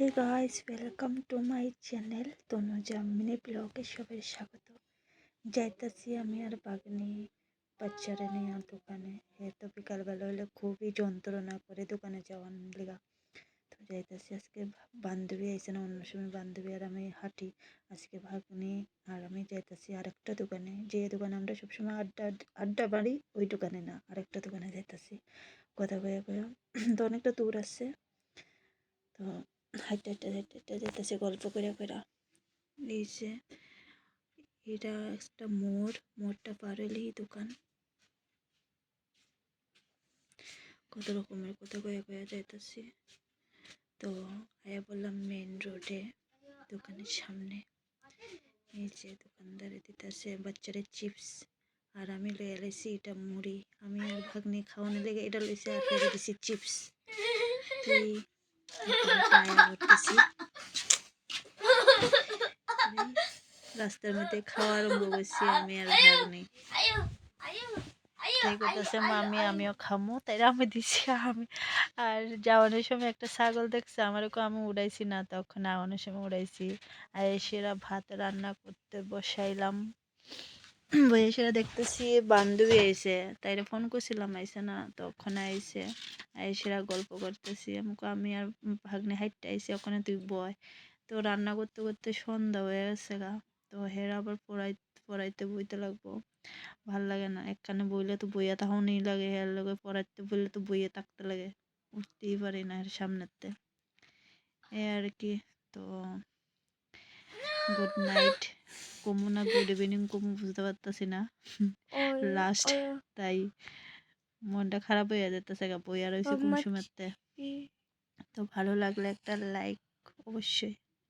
Hey guys welcome to my channel Tanuja mini ব্লগে সবাই স্বাগত। যাইতাছি আমি আর বাগনি বাচ্চারা নিয়ে দোকানে। হে তো বিকালবেলা হলে খুবই যন্ত্রণা করে দোকানে যাওয়ার লেগা। তো যাইতাছি আজকে বান্ধবী আইসে না, অন্য সময় বান্ধবী আর আমি হাঁটি। আজকে ভাগ্নি আর আমি যাইতাছি আরেকটা দোকানে। যে দোকানে আমরা সবসময় আড্ডা আড্ডা বাড়ি ওই দোকানে না, আরেকটা দোকানে যাইতাছি। কথা কয়ে কয়ে তো অনেকটা দূর আছে। তো হাইটে হাইটে হাইটে হাইটে যেতেছে গল্প করে করে। যে, এটা একটা মোড়, মোড়টা পার দোকান। কত রকমের কথা কয়ে কয়ে যাইতেছি। তো আয়া বললাম মেন রোডে দোকানের সামনে। এই যে দোকানদারে দিতেছে বাচ্চাদের চিপস আর আমি লয়ে এলাইছি এটা মুড়ি। আমি আর ভাগ্নি খাওয়ানো লেগে এটা লইছি আর ফেলে দিছি চিপস তুই রাস্তার মধ্যে খাওয়া আরম্ভ করছি আমি আর ভাগ্নি তাই করতেছে মামি, আমিও খামো। তাই আমি দিছি, আমি আর যাওয়ানোর সময় একটা ছাগল দেখছে, আমারও আমি উড়াইছি না। তখন আওয়ানোর সময় উড়াইছি। আর এসেরা ভাত রান্না করতে বসাইলাম। বসে সেরা দেখতেছি বান্ধবী আইসে তাইরে ফোন করছিলাম আইসে না তখন আইসে আইসেরা গল্প করতেছি আমাকে আমি আর ভাগ্নে হাইটটা আইসি ওখানে তুই বয় তো রান্না করতে করতে সন্ধ্যা হয়ে গেছে গা তো হেরা আবার পড়াই পড়াইতে বইতে লাগবো ভালো লাগে না এক কানে বইলে তো বইয়া তাহনই লাগে হের লগে পড়াইতে বইলে তো বইয়ে থাকতে লাগে উঠতেই পারি না এর সামনেতে এ আর কি তো গুড নাইট কমু না গুড ইভিনিং কমু বুঝতে পারতাছি না লাস্ট তাই মনটা খারাপ হয়ে যেতেছে গা বইয়া রয়েছে কোন সময়তে তো ভালো লাগলে একটা লাইক অবশ্যই